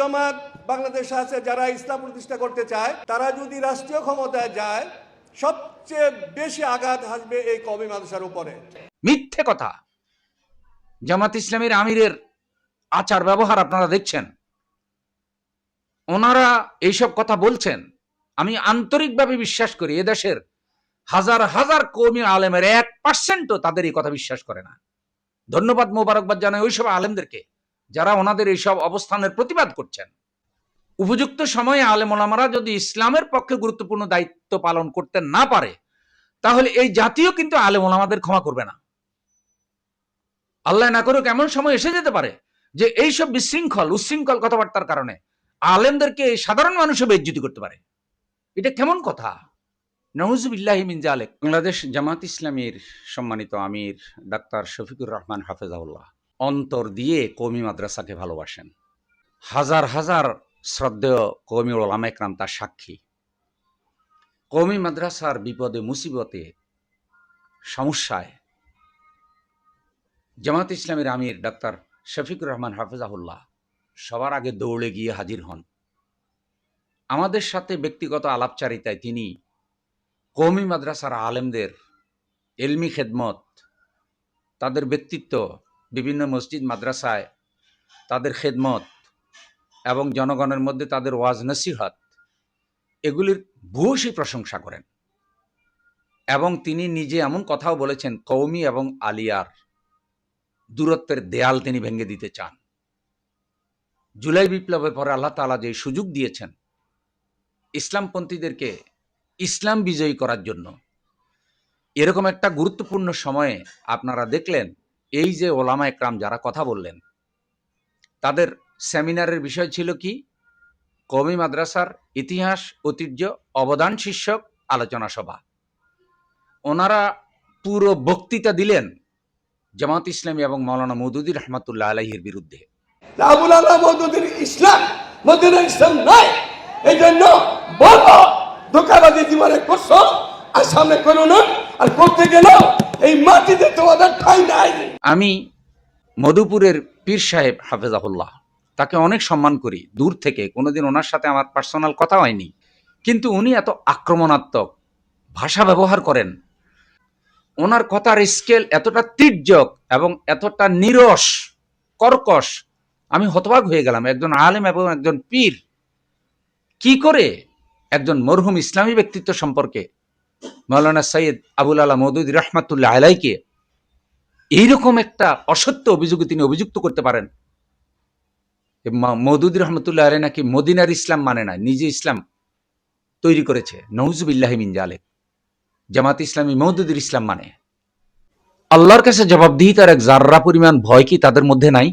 জমাত বাংলাদেশে আছে, যারা ইসলাম প্রতিষ্ঠা করতে চায়, তারা যদি রাষ্ট্রীয় ক্ষমতায় যায়, সবচেয়ে বেশি আঘাত আসবে এই কবি মাদ্রাসার উপরে। মিথ্যে কথা। জামাত ইসলামের আমিরের আচার ব্যবহার আপনারা দেখছেন। ওনারা এইসব কথা বলছেন। আমি আন্তরিকভাবে বিশ্বাস করি, এদেশের হাজার হাজার কৌমি আলেমের এক পার্সেন্টও তাদের এই কথা বিশ্বাস করে না। ধন্যবাদ মোবারকবাদ জানাই ওইসব আলেমদেরকে। যারা ওনাদের এইসব অবস্থানের প্রতিবাদ করছেন। উপযুক্ত সময়ে আলেম ওলামারা যদি ইসলামের পক্ষে গুরুত্বপূর্ণ দায়িত্ব পালন করতে না পারে, তাহলে এই জাতীয় কিন্তু আলেম ওলামাদের ক্ষমা করবে না। আল্লাহ না করুক এমন সময় এসে যেতে পারে যে এইসব বিশৃঙ্খল উচ্ছৃঙ্খল কথাবার্তার কারণে আলেমদেরকে এই সাধারণ মানুষও বেজ্জুতি করতে পারে। এটা কেমন কথা? নওয়াজুবিল্লাহি মিন জালেক বাংলাদেশ জামাত ইসলামীর সম্মানিত আমির ডাক্তার শফিকুর রহমান হাফেজাউল্লাহ অন্তর দিয়ে কৌমি মাদ্রাসাকে ভালোবাসেন। হাজার হাজার শ্রদ্ধেয় কৌমি ওলামা তার সাক্ষী। কৌমি মাদ্রাসার বিপদে, মুসিবতে, সমস্যায় জামাত ইসলামের আমির ডাক্তার শফিকুর রহমান হাফেজাহুল্লাহ সবার আগে দৌড়ে গিয়ে হাজির হন। আমাদের সাথে ব্যক্তিগত আলাপচারিতায় তিনি কৌমি মাদ্রাসার আলেমদের এলমি খেদমত, তাদের ব্যক্তিত্ব বিভিন্ন মসজিদ, মাদ্রাসায় তাদের খেদমত এবং জনগণের মধ্যে তাদের ওয়াজ নসিহত, এগুলির ভূয়সী প্রশংসা করেন। এবং তিনি নিজে এমন কথাও বলেছেন কৌমি এবং আলিয়ার দূরত্বের দেয়াল তিনি ভেঙে দিতে চান। জুলাই বিপ্লবের পরে আল্লাহ তালা যে সুযোগ দিয়েছেন, ইসলামপন্থীদেরকে ইসলাম বিজয়ী করার জন্য, এরকম একটা গুরুত্বপূর্ণ সময়ে আপনারা দেখলেন এই যে ওলামা একরাম যারা কথা বললেন, তাদের সেমিনারের বিষয় ছিল কি? কমি মাদ্রাসার ইতিহাস, ঐতিহ্য, অবদান শীর্ষক আলোচনা সভা। ওনারা পুরো বক্তৃতা দিলেন জামাত ইসলামী এবং মৌলানা মৌদুদি রহমাতুল্লাহ আলাহির বিরুদ্ধে। ইসলাম ইসলাম নাই। এই জন্য বলো ধোকাবাজি জীবনে করছ। আর সামনে করো না আর করতে এই মাটিতে তোমাদের ঠাই নাই। আমি মধুপুরের পীর সাহেব হাফেজাহুল্লাহ, তাকে অনেক সম্মান করি, দূর থেকে। কোনোদিন ওনার সাথে আমার পার্সোনাল কথা হয়নি। কিন্তু উনি এত আক্রমণাত্মক ভাষা ব্যবহার করেন। ওনার কথার স্কেল এতটা তীর্যক এবং এতটা নিরস, কর্কশ, আমি হতবাক হয়ে গেলাম। একজন আলেম এবং একজন পীর, কি করে একজন মরহুম ইসলামী ব্যক্তিত্ব সম্পর্কে মৌলানা সৈয়দ আবুল আলা মৌদুদ রহমাতুল্লাহ আলাইকে এইরকম একটা অসত্য অভিযোগে তিনি অভিযুক্ত করতে পারেন। মৌদুদ রহমতুল্লাহ আলাই নাকি মদিনার ইসলাম মানে না, নিজে ইসলাম তৈরি করেছে। নৌজুবিল্লাহ মিন জামাত ইসলামী মৌদুদুর ইসলাম মানে। আল্লাহর কাছে জবাবদিহিতার এক জাররা পরিমাণ ভয় কি তাদের মধ্যে নাই?